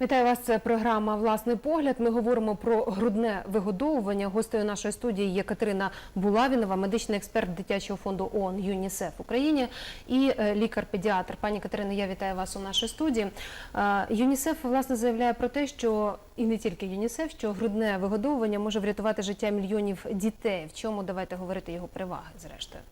Вітаю вас. Це програма Власний погляд. Ми говоримо про грудне вигодовування. Гостею нашої студії є Катерина Булавінова, медичний експерт дитячого фонду ООН ЮНІСЕФ Україні і е, лікар-педіатр. Пані Катерино, я вітаю вас у нашій студії. Е, ЮНІСЕФ власне заявляє про те, що і не тільки ЮНІСЕФ, що грудне вигодовування може врятувати життя мільйонів дітей. В чому давайте говорити його переваги, зрештою.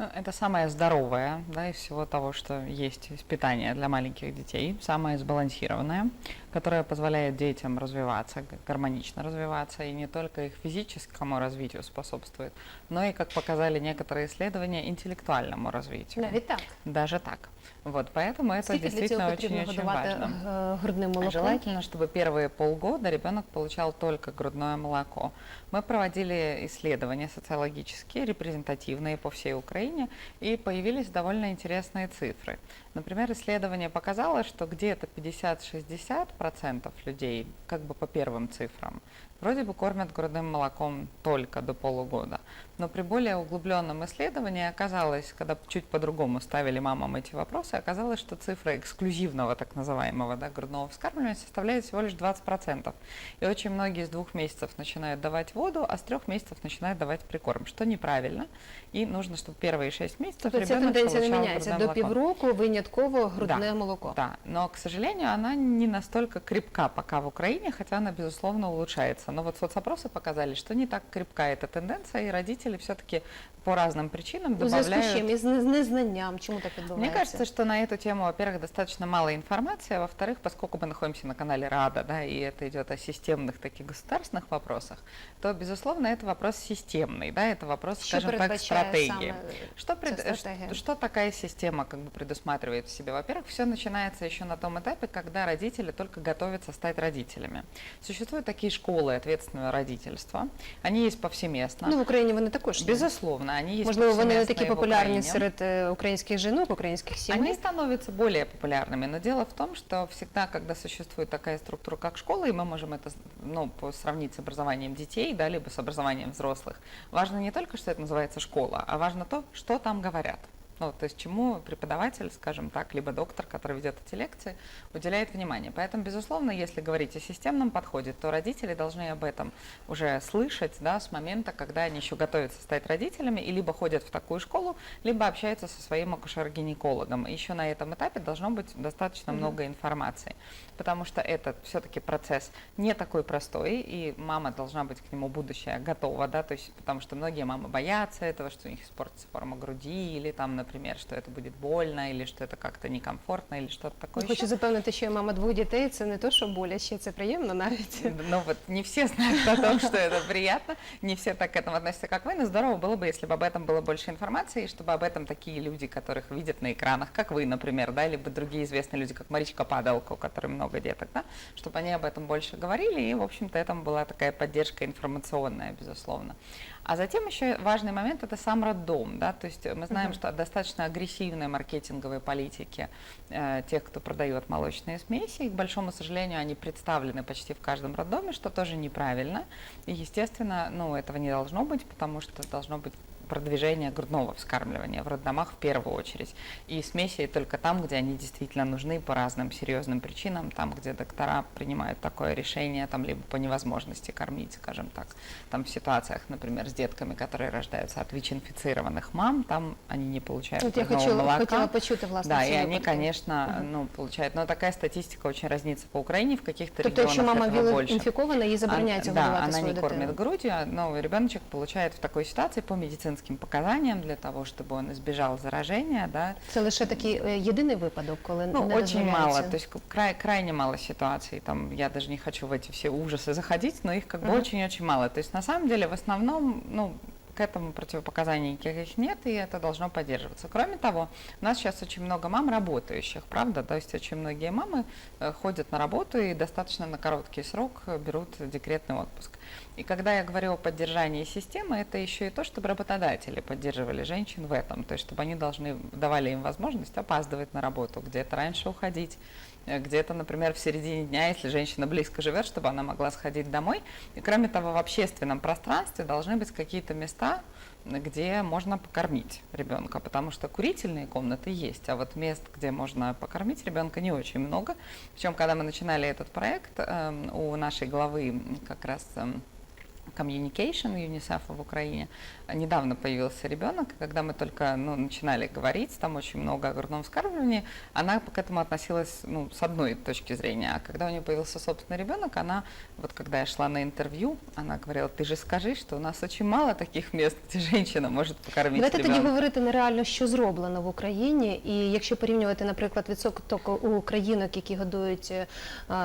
Ну, это самое здоровое, да, из всего того, что есть из питания для маленьких детей, самое сбалансированное, которое позволяет детям развиваться, гармонично развиваться, и не только их физическому развитию способствует, но и, как показали некоторые исследования, интеллектуальному развитию. Навіть так. Даже так. Вот, поэтому это цього действительно очень-очень годувати важно. е, грудним молоком? Желательно, чтобы первые полгода ребенок получал только грудное молоко. Мы проводили исследования социологические, репрезентативные по всей Украине, и появились довольно интересные цифры. Например, исследование показало, что где-то 50-60% людей, как бы по первым цифрам, вроде бы кормят грудным молоком только до полугода. Но при более углубленном исследовании оказалось, когда чуть по-другому ставили мамам эти вопросы, оказалось, что цифра эксклюзивного так называемого да, грудного вскармливания составляет всего лишь 20%. И очень многие с двух месяцев начинают давать воду, а с трех месяцев начинают давать прикорм, что неправильно. И нужно, чтобы первые 6 месяцев Тобто ця ребенок тенденція не получал міняється. грудное До молоко. півроку винятково грудне Да, молоко. Да, но, к сожалению, она не настолько крепка пока в Украине, хотя она, безусловно, улучшается. Но вот соцопросы показали, что не так крепка эта тенденция, и родители все-таки по разным причинам У зв'язку з добавляют... чим? Із не- з незнанням. Чому так відбувається? Мне кажется, что на эту тему, во-первых, достаточно мало информации, а во-вторых, поскольку мы находимся на канале РАДА, да, и это идет о системных таких государственных вопросах, то, безусловно, это вопрос системный, да, это вопрос, Що скажем так, передбачає стратегии. саме Что, пред- ця стратегія? что, что такая система как бы предусматривает в себе? Во-первых, все начинается еще на том этапе, когда родители только готовятся стать родителями. Существуют такие школы ответственного родительства. Они есть повсеместно. Ну, в Україні вони також є. Безусловно, они есть Можливо, вони не повсеместно такі и в популярні Украине. серед е, українських жінок, українських Они сімей. становятся более популярными, но дело в том, что всегда, когда существует такая структура, как школа, и мы можем это ну, по- сравнить с образованием детей, да, либо с образованием взрослых, важно не только, что это называется школа, а важно то, что там говорят. Ну, то есть чему преподаватель, скажем так, либо доктор, который ведет эти лекции, уделяет внимание. Поэтому, безусловно, если говорить о системном подходе, то родители должны об этом уже слышать да, с момента, когда они еще готовятся стать родителями, и либо ходят в такую школу, либо общаются со своим акушер-гинекологом. Еще на этом этапе должно быть достаточно Мгм. много информации, потому что этот все-таки процесс не такой простой, и мама должна быть к нему будущее готова, да, то есть потому что многие мамы боятся этого, что у них испортится форма груди, или там, например, что это будет больно, или что это как-то некомфортно, или что-то такое. Хочу еще. запевнити, що я мама двох дітей. Це не то, що боляче, це приємно навіть. Ну вот не все знают о том, что это приятно, не все так к этому относятся, как вы, но здорово было бы, если бы об этом было больше информации, и чтобы об этом такие люди, которых видят на экранах, как вы, например, да, либо другие известные люди, как Маричка Падалко, у которой много деток, да, чтобы они об этом больше говорили, и, в общем-то, этому была такая поддержка информационная, безусловно. А затем еще важный момент – это сам роддом, да, то есть мы знаем, Мгм. что достаточно агрессивные маркетинговые политики э, тех, кто продает молочные смеси, и, к большому сожалению, они представлены почти в каждом роддоме, что тоже неправильно, и, естественно, ну, этого не должно быть, потому что должно быть продвижение грудного вскармливания в роддомах в первую очередь. И смеси только там, где они действительно нужны по разным серьезным причинам, там, где доктора принимают такое решение, там, либо по невозможности кормить, скажем так. Там в ситуациях, например, с детками, которые рождаются от ВИЧ-инфицированных мам, там они не получают От я грудного хочу, молока. хотіла почути, власне, Да, ці и они, випадки. конечно, Мгм. ну, получают, но такая статистика очень разнится по Украине, в каких-то Тобто, якщо регионах мама этого віл больше. інфікована, їй забороняється Ан- да, годувати она свою не дитину. кормит грудью, а, но ребеночек получает в такой ситуации по медицинским показаниям для того, чтобы он избежал заражения, да. Це лише такий е, єдиний випадок, коли Ну, не очень мало, то есть край, крайне мало ситуаций, там, я даже не хочу в эти все ужасы заходить, но их как бы очень-очень мало. То есть на самом деле в основном, ну, к этому противопоказаний никаких нет, и это должно поддерживаться. Кроме того, у нас сейчас очень много мам работающих, правда? То есть очень многие мамы э, ходят на работу и достаточно на короткий срок э, берут декретный отпуск. И когда я говорю о поддержании системы, это еще и то, чтобы работодатели поддерживали женщин в этом, то есть чтобы они должны давали им возможность опаздывать на работу, где-то раньше уходить, где-то, например, в середине дня, если женщина близко живет, чтобы она могла сходить домой. И кроме того, в общественном пространстве должны быть какие-то места, где можно покормить ребенка, потому что курительные комнаты есть, а вот мест, где можно покормить ребенка, не очень много. Причем, когда мы начинали этот проект, эм, у нашей главы как раз эм, communication ЮНИСЕФ в Украине. Недавно появился ребенок, и когда мы только ну, начинали говорить, там очень много о грудном вскармливании, она к этому относилась ну, с одной точки зрения. А когда у нее появился собственный ребенок, она, вот когда я шла на интервью, она говорила, ты же скажи, что у нас очень мало таких мест, где женщина может покормить Давайте тоді ребенка. говорити нереально, що зроблено в Україні, і якщо порівнювати, наприклад, відсоток у країнок, які годують е, е,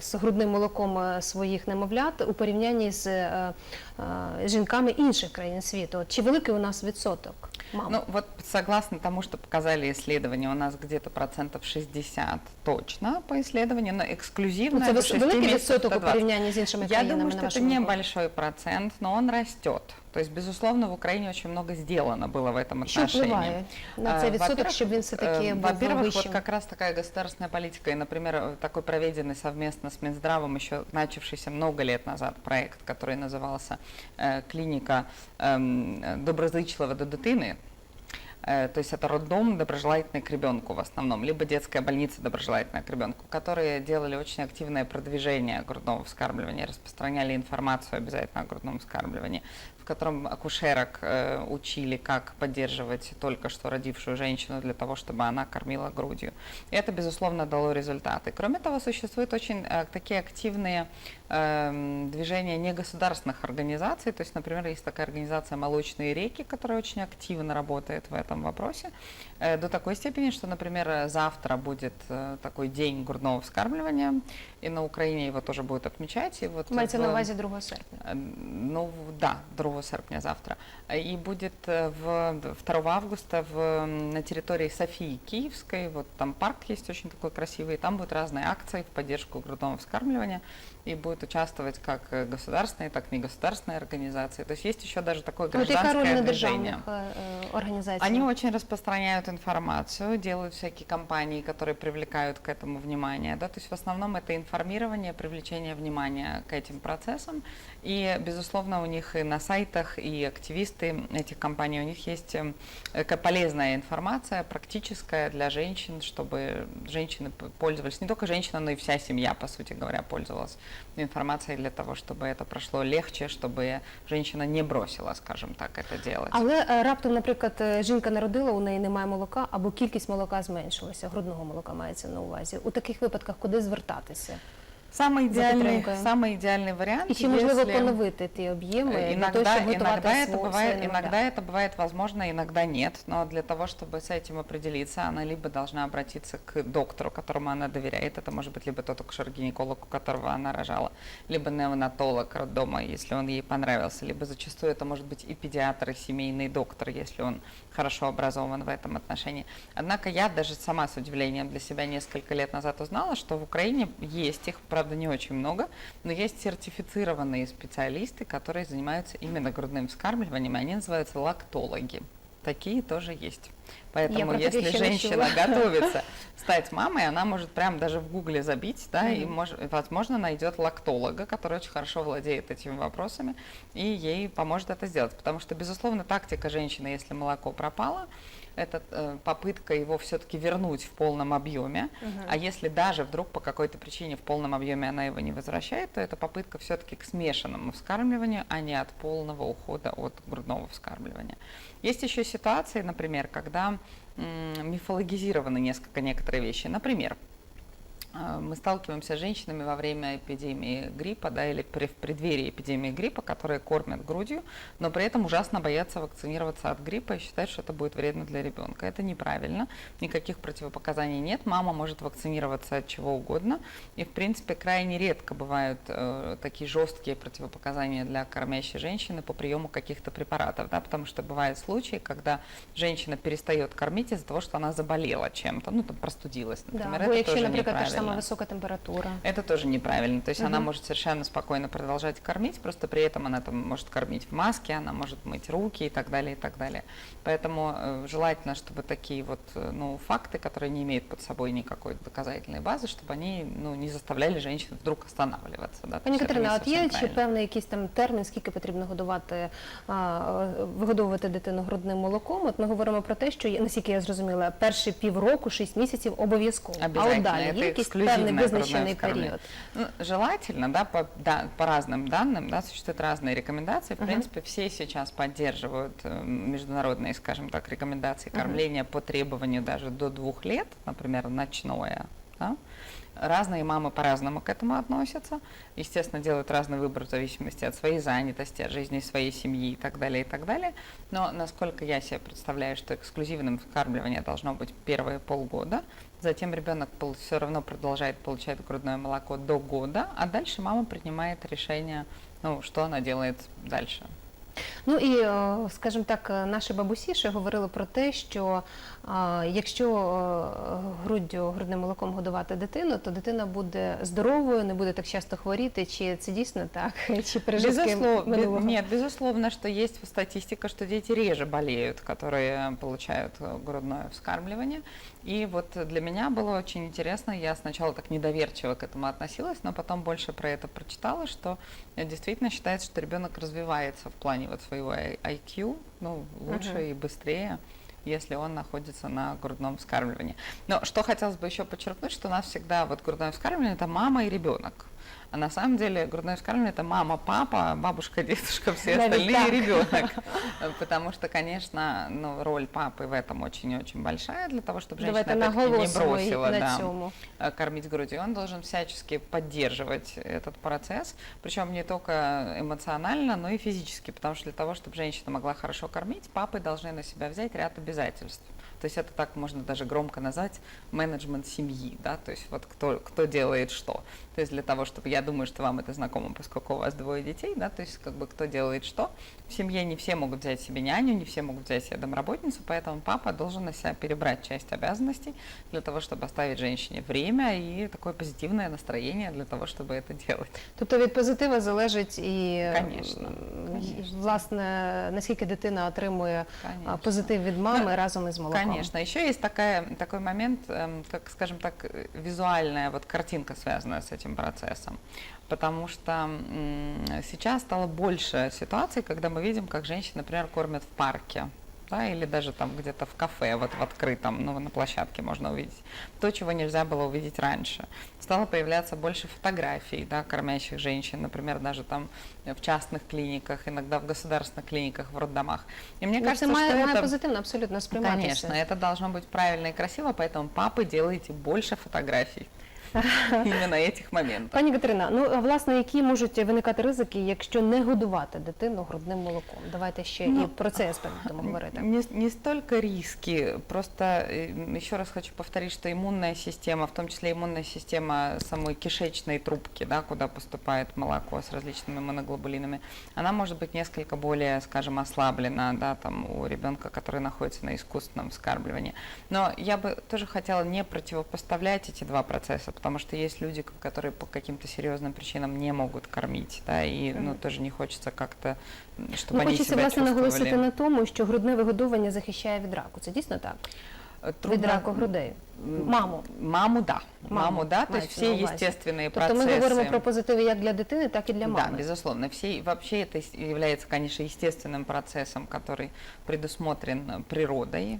з грудним молоком е, своїх немовлят, у порівнянні з е, е, жінками інших країн світу, От чи великий у нас відсоток? Мам? Ну вот согласно тому, что показали исследования, у нас где-то процентов 60 точно по исследованию, но эксклюзивно Ну, це это вис- 6 великий месяцев відсоток у 120. порівнянні з іншими Я країнами, думаю, на что это вашу думку? небольшой процент, но он растет. То есть, безусловно, в Украине очень много сделано было в этом Що отношении. впливає на цей Э, відсоток, во-первых, щоб він все-таки э, був Во-первых, вот вищим? как раз такая государственная политика, и, например, э, такой проведенный совместно с Минздравом еще начавшийся много лет назад проект, который назывался э, «Клиника эм, доброзычлива до дитини», Э, то есть это роддом доброжелательный к ребенку в основном, либо детская больница доброжелательная к ребенку, которые делали очень активное продвижение грудного вскармливания, распространяли информацию обязательно о грудном вскармливании, в котором акушерок э, учили, как поддерживать только что родившую женщину для того, чтобы она кормила грудью. Это, безусловно, дало результаты. Кроме того, существуют очень э, такие активные эм, движения негосударственных организаций. То есть, например, есть такая организация «Молочные реки», которая очень активно работает в этом вопросе. Э, До такой степени, что, например, завтра будет э, такой день грудного вскармливания, и на Украине его тоже будут отмечать. И вот Мається в- на увазі 2 серпня. Э, Ну да, 2 серпня завтра. И будет в 2 августа в, на территории Софии Киевской, вот там парк есть очень такой красивый, и там будут разные акции в поддержку грудного вскармливания, и будет участвовать как э, государственные, так и негосударственные организации. То есть есть еще даже такое гражданское движение. е, організацій? Они очень распространяют информацию, делают всякие кампании, которые привлекают к этому внимание. Да? То есть в основном это информирование, привлечение внимания к этим процессам. И, безусловно, у них и на сайтах, и активисты этих компаний, у них есть эм, э, полезная информация, практическая для женщин, чтобы женщины п- пользовались, не только женщина, но и вся семья, по сути говоря, пользовалась информацией для того, чтобы это прошло легче, чтобы женщина не бросила, скажем так, это делать. Але е, раптом, наприклад, е, жінка народила, у неї немає молока, або кількість молока зменшилася, грудного молока мається на увазі. У таких випадках куди звертатися? Самый За идеальный, підтримкою. самый идеальный вариант. І чи можливо если- поновити ті об'єми Э, для того, Иногда, щоб готувати иногда, это свого- бывает, своє немовля? иногда это бывает возможно, иногда нет. Но для того, чтобы с этим определиться, она либо должна обратиться к доктору, которому она доверяет. Это может быть либо тот акушер-гинеколог, у которого она рожала, либо неонатолог роддома, если он ей понравился, либо зачастую это может быть и педиатр, и семейный доктор, если он хорошо образован в этом отношении. Однако я даже сама с удивлением для себя несколько лет назад узнала, что в Украине есть их, правда, не очень много, но есть сертифицированные специалисты, которые занимаются именно грудным вскармливанием, и они называются лактологи. Такие тоже есть. Поэтому, таких если женщина чула. готовится стать мамой, она может прям даже в гугле забить, да, и, Мгм. мож- возможно, найдет лактолога, который очень хорошо владеет этими вопросами, и ей поможет это сделать. Потому что, безусловно, тактика женщины, если молоко пропало, это э, попытка его все-таки вернуть в полном объеме. Мгм. А если даже вдруг по какой-то причине в полном объеме она его не возвращает, то это попытка все-таки к смешанному вскармливанию, а не от полного ухода от грудного вскармливания. Есть еще ситуации, например, когда мифологизированы несколько некоторые вещи. Например, мы сталкиваемся с женщинами во время эпидемии гриппа, да, или при, в преддверии эпидемии гриппа, которые кормят грудью, но при этом ужасно боятся вакцинироваться от гриппа и считают, что это будет вредно для ребенка. Это неправильно, никаких противопоказаний нет, мама может вакцинироваться от чего угодно, и в принципе крайне редко бывают э, такие жесткие противопоказания для кормящей женщины по приему каких-то препаратов, да, потому что бывают случаи, когда женщина перестает кормить из-за того, что она заболела чем-то, ну там простудилась, Да, например, бо это тоже неправильно. неправильно. висока температура. Это тоже неправильно. То есть она Мгм. может совершенно спокойно продолжать кормить, просто при этом она там может кормить в маске, она может мыть руки и так далее, и так далее. Поэтому э, желательно, чтобы такие вот э, ну, факты, которые не имеют под собой никакой доказательной базы, чтобы они ну, не заставляли женщин вдруг останавливаться. Да? То Пані есть это Катерина, не а от є совсем чи правильно. певний якийсь там термін, скільки потрібно годувати, а, е, вигодовувати дитину грудним молоком? От ми говоримо про те, що є, наскільки я зрозуміла, перші півроку, шість місяців обов'язково. А от Обязательно. далі Это є якийсь эксклюзивное вскармливание. період. Ну, желательно, да, по, да, по разным данным, да, существуют разные рекомендации. В Мгм. принципе, все сейчас поддерживают э, международные, скажем так, рекомендации кормления по требованию даже до двух лет, например, ночное. Да? Разные мамы по-разному к этому относятся. Естественно, делают разный выбор в зависимости от своей занятости, от жизни своей семьи и так далее, и так далее. Но насколько я себе представляю, что эксклюзивным вскармливание должно быть первые полгода, затем ребенок все равно продолжает получать грудное молоко до года, а дальше мама принимает решение, ну, что она делает дальше. Ну і, е, скажімо так, е, наші бабусі ще говорили про те, що е, якщо е, груддю, грудним молоком годувати дитину, то дитина буде здоровою, не буде так часто хворіти. Чи це дійсно так? Чи пережитки Безусловно, бе- минулого? нет, безусловно, что есть статистика, что дети реже болеют, которые получают э, грудное вскармливание. И вот для меня было очень интересно, я сначала так недоверчиво к этому относилась, но потом больше про это прочитала, что э, действительно считается, что ребенок развивается в плане вот своего IQ, ну, лучше Мгм. и быстрее если он находится на грудном вскармливании. Но что хотелось бы еще подчеркнуть, что у нас всегда вот грудное вскармливание это мама и ребенок. А на самом деле грудное вскармливание это мама, папа, бабушка, дедушка, все остальные и ребенок. Потому что, конечно, ну, роль папы в этом очень-очень большая для того, чтобы женщина Давайте не бросила на да, цьому. э, кормить грудью. Он должен всячески поддерживать этот процесс, причем не только эмоционально, но и физически, потому что для того, чтобы женщина могла хорошо кормить, папы должны на себя взять ряд обязательств. То есть это так можно даже громко назвать менеджмент семьи, да, то есть вот кто, кто делает что. То есть для того, чтобы, я думаю, что вам это знакомо, поскольку у вас двое детей, да, то есть как бы кто делает что. В семье не все могут взять себе няню, не все могут взять себе домработницу, поэтому папа должен на себя перебрать часть обязанностей для того, чтобы оставить женщине время и такое позитивное настроение для того, чтобы это делать. Тобто від позитива залежить і Конечно, м, конечно. власне наскільки дитина отримує а, Конечно. позитив від мами Ну, разом із молоком. Конечно, еще есть такая, такой момент, эм, как, скажем так, визуальная вот картинка, связанная с этим процессом. Потому что сейчас стало больше ситуаций, когда мы видим, как женщины, например, кормят в парке. Да, или даже там где-то в кафе, вот в открытом, ну, на площадке можно увидеть. То, чего нельзя было увидеть раньше. Стало появляться больше фотографий, да, кормящих женщин, например, даже там в частных клиниках, иногда в государственных клиниках, в роддомах. И мне Ну, кажется, має, что має это... позитивно абсолютно сприйматися. Конечно, это должно быть правильно и красиво, поэтому папы делайте больше фотографий именно этих моментов. Пані Катерина, ну а, власне, які можуть виникати ризики, якщо не годувати дитину грудним молоком? Давайте ще і Ну, про цей аспект будемо говорити. Не, не столько риски, просто э, еще раз хочу повторить, что иммунная система, в том числе иммунная система самой кишечной трубки, да, куда поступает молоко с различными моноглобулинами, она может быть несколько более, скажем, ослаблена, да, там у ребенка, который находится на искусственном вскармливании. Но я бы тоже хотела не противопоставлять эти два процесса, потому что есть люди, к- которые по каким-то серьезным причинам не могут кормить, да, и ну, Мгм. тоже не хочется как-то, м, чтобы Ну, они хочеться себя власне чувствовали. наголосити на тому, що грудне вигодовування захищає від раку. Це дійсно так? Э, Від раку грудей. М, Маму. Маму, да. Маму, Маму, да. То есть мається все на увазі. естественные Тобто процессы. ми говоримо про позитиви як для дитини, так і для Да, мами. безусловно. Все, вообще это ес- является, конечно, естественным процессом, который предусмотрен э, природой.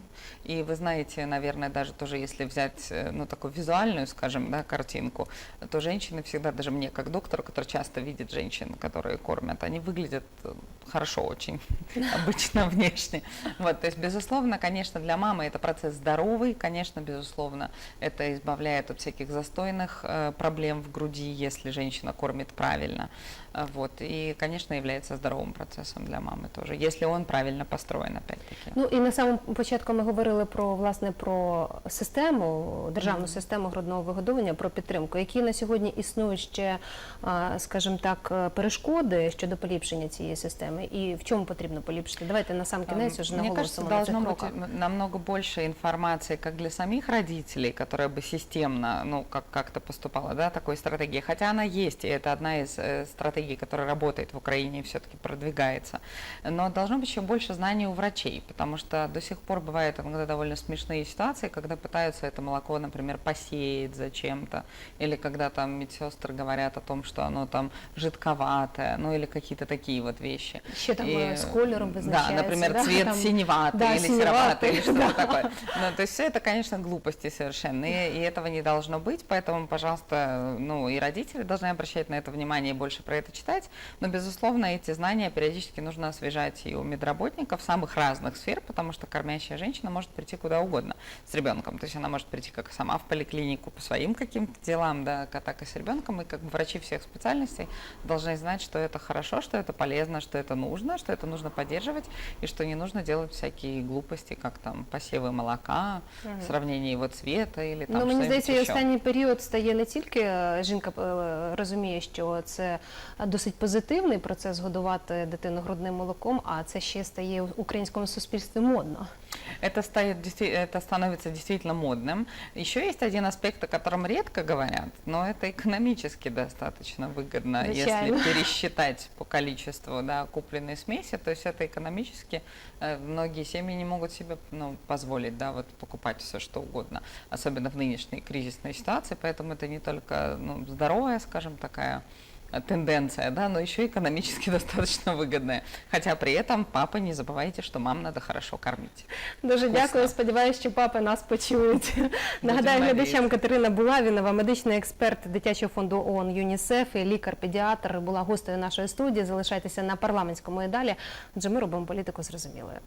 И вы знаете, наверное, даже тоже если взять, э, ну, такую визуальную, скажем, да, картинку, то женщины всегда, даже мне как доктору, который часто видит женщин, которые кормят, они выглядят э, хорошо очень, обычно внешне. Вот, то есть, безусловно, конечно, для мамы это процесс здоровый, конечно, безусловно, это избавляет от всяких застойных э, проблем в груди, если женщина кормит правильно. Э, Вот, и, конечно, является здоровым процессом для мамы тоже, если он правильно построен, опять-таки. Ну і на самому початку ми говорили про власне про систему, державну систему грудного вигодовування, про підтримку, які на сьогодні існують ще, а, скажімо так, е, перешкоди щодо поліпшення цієї системи. продуктами і в чому потрібно поліпшити? Давайте на сам кінець уже Мне кажется, наголосимо на цих должно быть кроках. м- намного больше информации как для самих родителей, которая бы системно, ну, как- как-то поступала, да, такой стратегии. Хотя она есть, и это одна из э, стратегий, которая работает в Украине и все-таки продвигается. Но должно быть еще больше знаний у врачей, потому что до сих пор бывают иногда довольно смешные ситуации, когда пытаются это молоко, например, посеять зачем-то, или когда там медсестры говорят о том, что оно там жидковатое, ну, или какие-то такие вот вещи. Ще там И, е, з кольором Да, например, да, цвет там- синеватый да, или синеватый, сероватый, или что-то да. такое. Ну, то есть все это, конечно, глупости совершенные, и этого не должно быть, поэтому, пожалуйста, ну, и родители должны обращать на это внимание и больше про это читать, но, безусловно, эти знания периодически нужно освежать и у медработников самых разных сфер, потому что кормящая женщина может прийти куда угодно с ребенком, то есть она может прийти как сама в поликлинику по своим каким-то делам, да, так и с ребенком, и как бы врачи всех специальностей должны знать, что это хорошо, что это полезно, что это нужно, что это нужно поддерживать, и что не нужно делать всякие глупости, как там посевы молока, угу. сравнение его цвета или там Ну, мені здається, і останній період стає не тільки е, жінка е, розуміє, що це досить позитивний процес годувати дитину грудним молоком, а це ще стає в українському суспільстві модно. Это, действи- это становится действительно модным. Еще есть один аспект, о котором редко говорят, но это экономически достаточно выгодно, Звичайно. если пересчитать по количеству да, купленной смеси, то есть это экономически э, многие семьи не могут себе ну, позволить да, вот, покупать все что угодно, особенно в нынешней кризисной ситуации, поэтому это не только ну, здоровая, скажем, такая тенденция, да, но еще и экономически достаточно выгодная. Хотя при этом, папа, не забывайте, что мам надо хорошо кормить. Дуже Вкусно. дякую. Сподіваюся, що папи нас почують. Нагадаю глядачам надіятися. Катерина Булавінова, медичний експерт дитячого фонду ООН ЮНІСЕФ і лікар-педіатр була гостею нашої студії. Залишайтеся на парламентському і далі, адже ми робимо політику зрозумілою.